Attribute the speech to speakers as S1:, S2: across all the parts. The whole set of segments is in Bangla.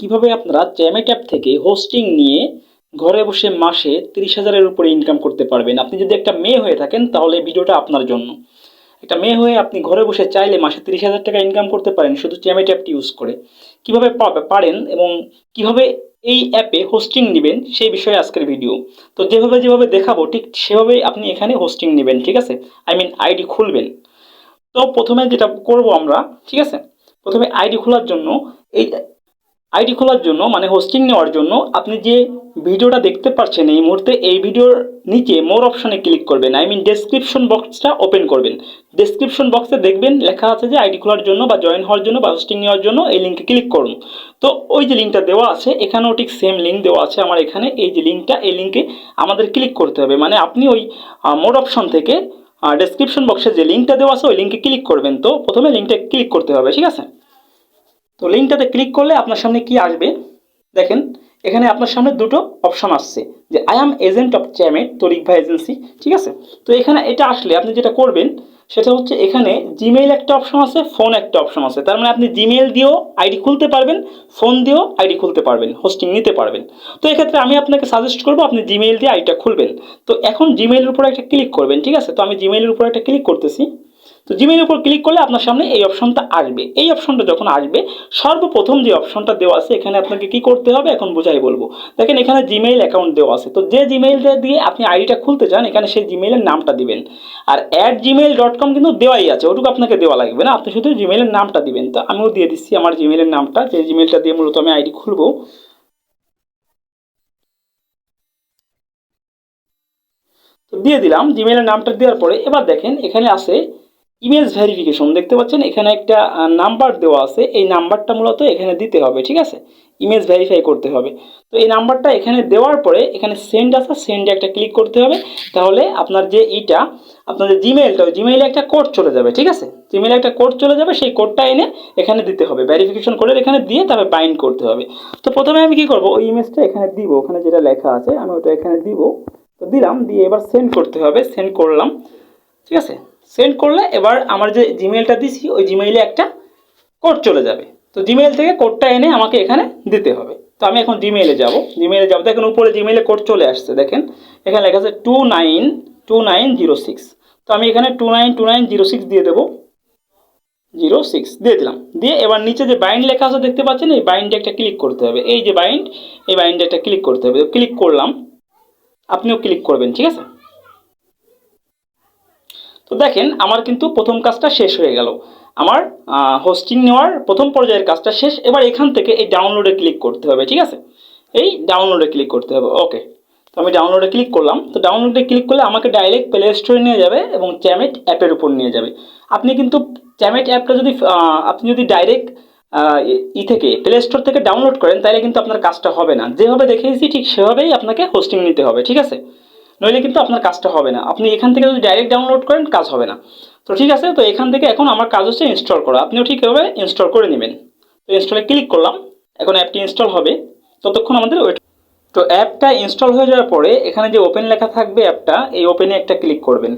S1: কীভাবে আপনারা চ্যামেট অ্যাপ থেকে হোস্টিং নিয়ে ঘরে বসে মাসে তিরিশ হাজারের উপরে ইনকাম করতে পারবেন। আপনি যদি একটা মেয়ে হয়ে থাকেন, তাহলে ভিডিওটা আপনার জন্য। একটা মেয়ে হয়ে আপনি ঘরে বসে চাইলে মাসে তিরিশ হাজার টাকা ইনকাম করতে পারেন শুধু চ্যামেট অ্যাপটি ইউজ করে। কীভাবে পারেন এবং কীভাবে এই অ্যাপে হোস্টিং নেবেন, সেই বিষয়ে আজকের ভিডিও তো যেভাবে যেভাবে দেখাবো, ঠিক সেভাবেই আপনি এখানে হোস্টিং নেবেন, ঠিক আছে? আই মিন আইডি খুলবেন। তো প্রথমে যেটা করব আমরা, ঠিক আছে? প্রথমে আইডি খোলার জন্য এই আইডি খোলার জন্য মানে হোস্টিং নেওয়ার জন্য আপনি যে ভিডিওটা দেখতে পাচ্ছেন এই মুহূর্তে, এই ভিডিওর নিচে মোর অপশনে ক্লিক করবেন। আই মিন ডেসক্রিপশন বক্সটা ওপেন করবেন। ডেসক্রিপশন বক্সে দেখবেন, লেখা আছে যে আইডি খোলার জন্য বা জয়েন হওয়ার জন্য বা হোস্টিং নেওয়ার জন্য এই লিঙ্কে ক্লিক করুন। তো ওই যে লিঙ্কটা দেওয়া আছে, এখানেও ঠিক সেম লিঙ্ক দেওয়া আছে আমার এখানে। এই যে লিঙ্কটা এই লিঙ্কে আমাদের ক্লিক করতে হবে। মানে আপনি ওই মোর অপশন থেকে ডেসক্রিপশন বক্সে যে লিঙ্কটা দেওয়া আছে, ওই লিঙ্কে ক্লিক করবেন। তো প্রথমে লিঙ্কটা ক্লিক করতে হবে, ঠিক আছে? তো লিঙ্কটাতে ক্লিক করলে আপনার সামনে কি আসবে? দেখেন, এখানে আপনার সামনে দুটো অপশন আসছে, যে I am agent of Chamet Tarik ভাই এজেন্সি ঠিক আছে? তো এখানে এটা আসলে আপনি যেটা করবেন, সেটা হচ্ছে এখানে জিমেইল একটা অপশন আছে ফোন একটা অপশন আছে। তার মানে আপনি জিমেইল দিয়েও আইডি খুলতে পারবেন ফোন দিয়েও আইডি খুলতে পারবেন হোস্টিং নিতে পারবেন। তো এক্ষেত্রে আমি আপনাকে সাজেস্ট করব, আপনি জিমেইল দিয়ে আইডিটা খুলবেন। তো এখন জিমেইলের উপর একটা ক্লিক করবেন, ঠিক আছে? তো আমি জিমেইলের উপর একটা ক্লিক করতেছি। তো জিমেইলের উপর ক্লিক করলে আপনার সামনে এই অপশনটা আসবে। এই অপশনটা যখন আসবে, সর্বপ্রথম যে অপশনটা দেওয়া আছে, এখানে আপনাকে কি করতে হবে? এখন বোঝাই বলব। দেখেন, এখানে জিমেইল অ্যাকাউন্ট দেওয়া আছে। তো যে জিমেইলটা দিয়ে আপনি আইডিটা খুলতে চান, এখানে সেই জিমেইলের নামটা দিবেন। আর অ্যাট জিমেইল ডট কম কিন্তু দেওয়াই আছে, ওটুকু আপনাকে দেওয়া লাগবে না। আপনি শুধু জিমেইলের নামটা দিবেন। তো আমিও দিয়ে দিচ্ছি আমার জিমেইলের নামটা। যে জিমেইলটা দিয়ে মূলত আমি আইডি খুলবো। তো দিয়ে দিলাম। জিমেইলের নামটা দেওয়ার পরে এবার দেখেন, এখানে আছে ইমেজ ভেরিফিকেশন দেখতে পাচ্ছেন, এখানে একটা নাম্বার দেওয়া আছে, এই নাম্বারটা মূলত এখানে দিতে হবে, ঠিক আছে? ইমেজ ভেরিফাই করতে হবে। তো এই নাম্বারটা এখানে দেওয়ার পরে, এখানে সেন্ড আছে সেন্ডে একটা ক্লিক করতে হবে, তাহলে আপনার যে ইটা আপনার যে জিমেইলটা ওই জিমেইলে একটা কোড চলে যাবে, ঠিক আছে? জিমেইলে একটা কোড চলে যাবে, সেই কোডটা এনে এখানে দিতে হবে ভেরিফিকেশন করে এখানে দিয়ে তারপরে বাইন্ড করতে হবে। তো প্রথমে আমি কি করব? ওই ইমেজটা এখানে দিব, ওখানে যেটা লেখা আছে, আমি ওটা এখানে দিব, তো দিলাম, দিয়ে এবার সেন্ড করতে হবে সেন্ড করলাম, ঠিক আছে? সেন্ড করলে এবার আমার যে জিমেলটা দিছি, ওই জিমেইলে একটা কোড চলে যাবে। তো জিমেইল থেকে কোডটা এনে আমাকে এখানে দিতে হবে। তো আমি এখন জিমেইলে যাব। জিমেইলে যাব। দেখেন উপরে জিমেইলে কোড চলে আসছে, দেখেন। এখানে লেখা আছে two nine two nine zero six তো আমি এখানে two nine two nine zero six দিয়ে দেবো। জিরো সিক্স দিয়ে দিলাম। দিয়ে এবার নিচে যে বাইন্ড লেখা আছে, দেখতে পাচ্ছেন? এই বাইন্ডে একটা ক্লিক করতে হবে। এই যে বাইন্ড এই বাইন্ডে একটা ক্লিক করতে হবে। ক্লিক করলাম। আপনিও ক্লিক করবেন, ঠিক আছে? তো দেখেন, আমার কিন্তু প্রথম কাজটা শেষ হয়ে গেল। আমার হোস্টিং নেওয়ার প্রথম পর্যায়ের কাজটা শেষ, এবার এখান থেকে এই ডাউনলোডে ক্লিক করতে হবে, ঠিক আছে? এই ডাউনলোডে ক্লিক করতে হবে ওকে তো আমি ডাউনলোডে ক্লিক করলাম, তো ডাউনলোডে ক্লিক করলে আমাকে ডাইরেক্ট প্লে স্টোরে নিয়ে যাবে এবং চ্যামেট অ্যাপের উপর নিয়ে যাবে। আপনি কিন্তু চ্যামেট অ্যাপটা যদি আপনি যদি ডাইরেক্ট ই থেকে প্লে স্টোর থেকে ডাউনলোড করেন, তাহলে কিন্তু আপনার কাজটা হবে না। যেভাবে দেখিয়েছি, ঠিক সেভাবেই আপনাকে হোস্টিং নিতে হবে, ঠিক আছে? নইলে কিন্তু আপনার কাজটা হবে না। আপনি এখান থেকে যদি ডাইরেক্ট ডাউনলোড করেন, কাজ হবে না। তো ঠিক আছে, তো এখান থেকে এখন আমার কাজ হচ্ছে ইনস্টল করা। আপনিও ঠিক এভাবে ইনস্টল করে নেবেন। তো ইনস্টলে ক্লিক করলাম। এখন অ্যাপটি ইনস্টল হবে। ততক্ষণ আমাদের ওয়েট তো অ্যাপটা ইনস্টল হয়ে যাওয়ার পরে এখানে যে ওপেন লেখা থাকবে অ্যাপটা এই ওপেনে একটা ক্লিক করবেন।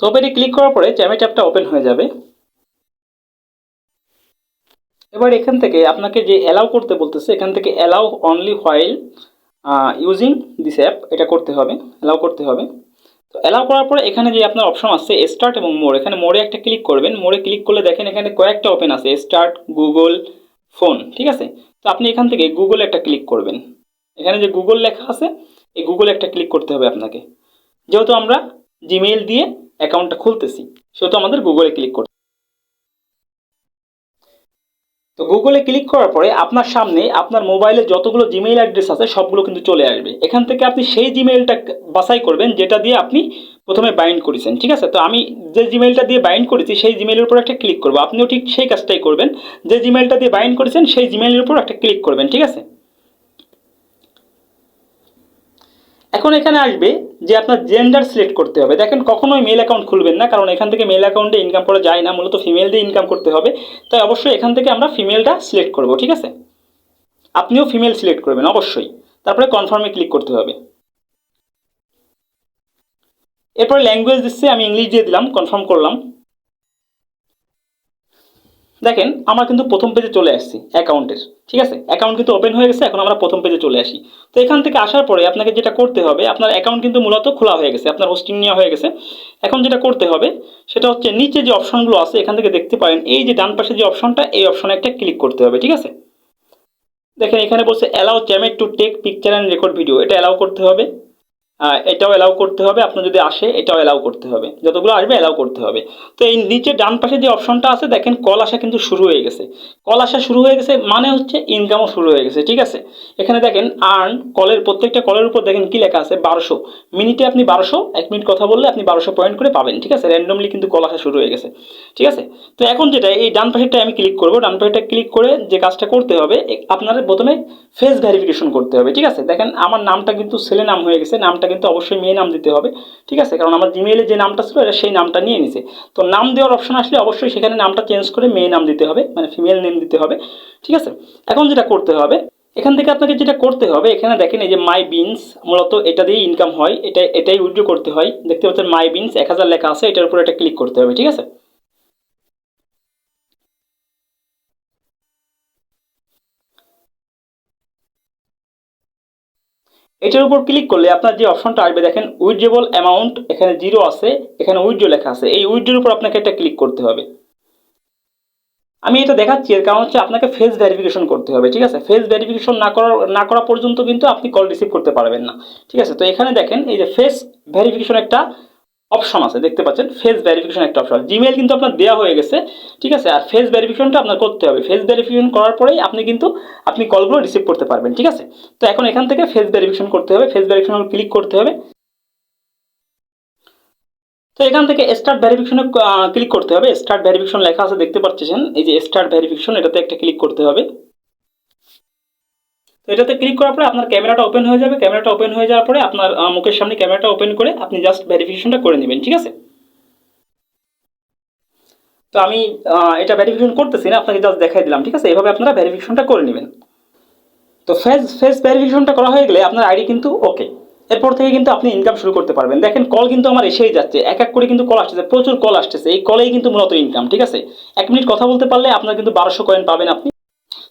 S1: তো ওপেনে ক্লিক করার পরে চ্যামেট অ্যাপটা ওপেন হয়ে যাবে। এবার এখান থেকে আপনাকে যে অ্যালাউ করতে বলতেছে, এখান থেকে allow only while using this app এটা করতে হবে অ্যালাউ করতে হবে। তো অ্যালাউ করার পরে এখানে যে আপনার অপশন আছে স্টার্ট এবং মোর এখানে মোড়ে একটা ক্লিক করবেন। মোড়ে ক্লিক করলে দেখেন এখানে কয়েকটা ওপেন আছে স্টার্ট গুগল ফোন ঠিক আছে? তো আপনি এখান থেকে গুগল একটা ক্লিক করবেন। এখানে যে গুগল লেখা আছে, এই গুগল একটা ক্লিক করতে হবে আপনাকে। যেহেতু আমরা জিমেইল দিয়ে অ্যাকাউন্টটা খুলতেছি, সেহেতু আমাদের গুগলে ক্লিক করতে তো গুগলে ক্লিক করার পরে আপনার সামনে আপনার মোবাইলে যতগুলো জিমেইল অ্যাড্রেস আছে, সবগুলো কিন্তু চলে আসবে। এখান থেকে আপনি সেই জিমেইলটা বাছাই করবেন, যেটা দিয়ে আপনি প্রথমে বাইন্ড করেছেন, ঠিক আছে? তো আমি যে জিমেইলটা দিয়ে বাইন্ড করেছি, সেই জিমেইলের উপর একটা ক্লিক করব। আপনিও ঠিক সেই কাজটাই করবেন। যে জিমেইলটা দিয়ে বাইন্ড করেছেন, সেই জিমেইলের উপর একটা ক্লিক করবেন, ঠিক আছে? এখন এখানে আসবে যে আপনার জেন্ডার সিলেক্ট করতে হবে। দেখেন কখনোই মেল অ্যাকাউন্ট খুলবেন না, কারণ এখান থেকে মেল অ্যাকাউন্টে ইনকাম করা যায় না, মূলত ফিমেল দিয়ে ইনকাম করতে হবে। তাই অবশ্যই এখান থেকে আমরা ফিমেলটা সিলেক্ট করব, ঠিক আছে? আপনিও ফিমেল সিলেক্ট করবেন, অবশ্যই। তারপরে কনফার্মে ক্লিক করতে হবে। এরপরে ল্যাঙ্গুয়েজ দিচ্ছে, আমি ইংলিশ দিয়ে দিলাম কনফার্ম করলাম। দেখেন, আমরা কিন্তু প্রথম পেজে চলে আসছি অ্যাকাউন্টের ঠিক আছে? অ্যাকাউন্ট কিন্তু ওপেন হয়ে গেছে, এখন আমরা প্রথম পেজে চলে আসি। তো এখান থেকে আসার পরে আপনাকে যেটা করতে হবে, আপনার অ্যাকাউন্ট কিন্তু মূলত খোলা হয়ে গেছে, আপনার হোস্টিং নেওয়া হয়ে গেছে। এখন যেটা করতে হবে, সেটা হচ্ছে নিচে যে অপশনগুলো আছে, এখান থেকে দেখতে পারেন, এই যে ডান পাশে যে অপশনটা এই অপশনে একটা ক্লিক করতে হবে, ঠিক আছে? দেখেন, এখানে বলছে allow Chamet to take picture and record video এটা অ্যালাউ করতে হবে। এটাও অ্যালাউ করতে হবে। আপনার যদি আসে, এটাও অ্যালাউ করতে হবে। যতগুলো আসবে অ্যালাউ করতে হবে। তো এই নিচে ডান পাশে যে অপশনটা আছে, দেখেন কল আসা কিন্তু শুরু হয়ে গেছে। কল আসা শুরু হয়ে গেছে মানে হচ্ছে ইনকামও শুরু হয়ে গেছে, ঠিক আছে? এখানে দেখেন আর্ন কলের প্রত্যেকটা কলের উপর দেখেন কি লেখা আছে? বারোশো। মিনিটে আপনি বারোশো, এক মিনিট কথা বললে আপনি বারোশো পয়েন্ট করে পাবেন, ঠিক আছে? র্যান্ডমলি কিন্তু কল আসা শুরু হয়ে গেছে, ঠিক আছে? তো এখন যেটা, এই ডান পাশেরটা আমি ক্লিক করব। ডান পাশেরটা ক্লিক করে যে কাজটা করতে হবে আপনার প্রথমে ফেস ভেরিফিকেশন করতে হবে, ঠিক আছে? দেখেন আমার নামটা কিন্তু ছেলে নাম হয়ে গেছে, নামটা কিন্তু অবশ্যই মেয়ে নাম দিতে হবে, ঠিক আছে? কারণ আমার জিমেইলে যে নামটা ছিল, এটা সেই নামটা নিয়ে নিছে। তো নাম দেওয়ার অপশন আসলে অবশ্যই সেখানে নামটা চেঞ্জ করে মেয়ে নাম দিতে হবে মানে ফিমেল নেম দিতে হবে, ঠিক আছে? এখন যেটা করতে হবে, এখান থেকে আপনাকে যেটা করতে হবে, এখানে দেখেন এই যে মাই বিনস মূলত এটা দিয়ে ইনকাম হয়, এটা, এটাই উইথড্র করতে হয়। দেখতে পাচ্ছেন মাই বিনস এক হাজার লেখা আছে, এটার উপর এটা ক্লিক করতে হবে, ঠিক আছে? এটার উপর ক্লিক করলে আপনার যে অপশনটা আসবে, দেখেন উইথড্রেবল অ্যামাউন্ট এখানে জিরো আছে, এখানে উইথড্র লেখা আছে। এই উইথড্রের উপর আপনাকে একটা ক্লিক করতে হবে। আমি এটা দেখাচ্ছি, এর কারণ হচ্ছে আপনাকে ফেস ভেরিফিকেশন করতে হবে, ঠিক আছে? ফেস ভেরিফিকেশন না করা না করা পর্যন্ত কিন্তু আপনি কল রিসিভ করতে পারবেন না, ঠিক আছে? তো এখানে দেখেন, এই যে ফেস ভেরিফিকেশন একটা অপশন আছে, দেখতে পাচ্ছেন? ফেস ভেরিফিকেশন একটা অপশন জিমেল কিন্তু আপনার দেওয়া হয়ে গেছে, ঠিক আছে? আর ফেস ভেরিফিকেশনটা আপনার করতে হবে। ফেস ভেরিফিকেশন করার পরেই আপনি কিন্তু আপনি কলগুলো রিসিভ করতে পারবেন, ঠিক আছে? তো এখন এখান থেকে ফেস ভেরিফিকেশন করতে হবে। ফেস ভেরিফিকেশন ক্লিক করতে হবে। তো এখান থেকে স্টার্ট ভেরিফিকেশনে ক্লিক করতে হবে। স্টার্ট ভেরিফিকেশন লেখা আছে, দেখতে পাচ্ছেন? এই যে স্টার্ট ভেরিফিকেশন এটাতে একটা ক্লিক করতে হবে। তো এটাতে ক্লিক করার পরে আপনার ক্যামেরাটা ওপেন হয়ে যাবে। ক্যামেরাটা ওপেন হয়ে যাওয়ার পরে আপনার মুখের সামনে ক্যামেরাটা ওপেন করে আপনি জাস্ট ভেরিফিকেশনটা করে নেবেন, ঠিক আছে? তো আমি এটা ভেরিফিকেশন করতেছি না, আপনাকে জাস্ট দেখাই দিলাম, ঠিক আছে? এভাবে আপনারা ভেরিফিকেশনটা করে নেবেন। তো ফেস ফেস ভেরিফিকেশনটা করা হয়ে গেলে আপনার আইডি কিন্তু ওকে এরপর থেকে কিন্তু আপনি ইনকাম শুরু করতে পারবেন। দেখেন কল কিন্তু আমার এসেই যাচ্ছে। এক এক করে কিন্তু কল আসতেছে, প্রচুর কল আসতেছে। এই কলেই কিন্তু মূলত ইনকাম ঠিক আছে? এক মিনিট কথা বলতে পারলে আপনার কিন্তু বারোশো কয়েন পাবেন আপনি।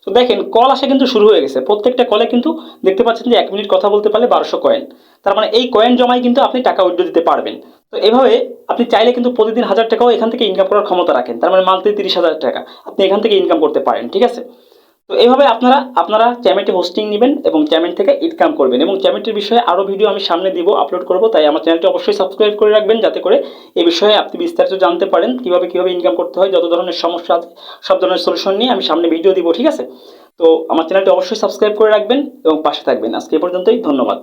S1: তো দেখেন কল আসা কিন্তু শুরু হয়ে গেছে। প্রত্যেকটা কলে কিন্তু দেখতে পাচ্ছেন যে এক মিনিট কথা বলতে পারলে বারোশো কয়েন তার মানে এই কয়েন জমায় কিন্তু আপনি টাকা উইথড্র দিতে পারবেন। তো এভাবে আপনি চাইলে কিন্তু প্রতিদিন হাজার টাকাও এখান থেকে ইনকাম করার ক্ষমতা রাখেন। তার মানে মান্থলি তিরিশ হাজার টাকা আপনি এখান থেকে ইনকাম করতে পারেন, ঠিক আছে? তো এইভাবে আপনারা আপনারা চ্যামেটে হোস্টিং নেবেন এবং চ্যামেট থেকে ইনকাম করবেন এবং চ্যামেটের বিষয়ে আরও ভিডিও আমি সামনে দিব আপলোড করব, তাই আমার চ্যানেলটি অবশ্যই সাবস্ক্রাইব করে রাখবেন যাতে করে এই বিষয়ে আপনি বিস্তারিত জানতে পারেন কীভাবে কীভাবে ইনকাম করতে হয়, যত ধরনের সমস্যা আছে, সব ধরনের সলিউশন নিয়ে আমি সামনে ভিডিও দিব, ঠিক আছে? তো আমার চ্যানেলটি অবশ্যই সাবস্ক্রাইব করে রাখবেন এবং পাশে থাকবেন। আজকে এ পর্যন্তই, ধন্যবাদ।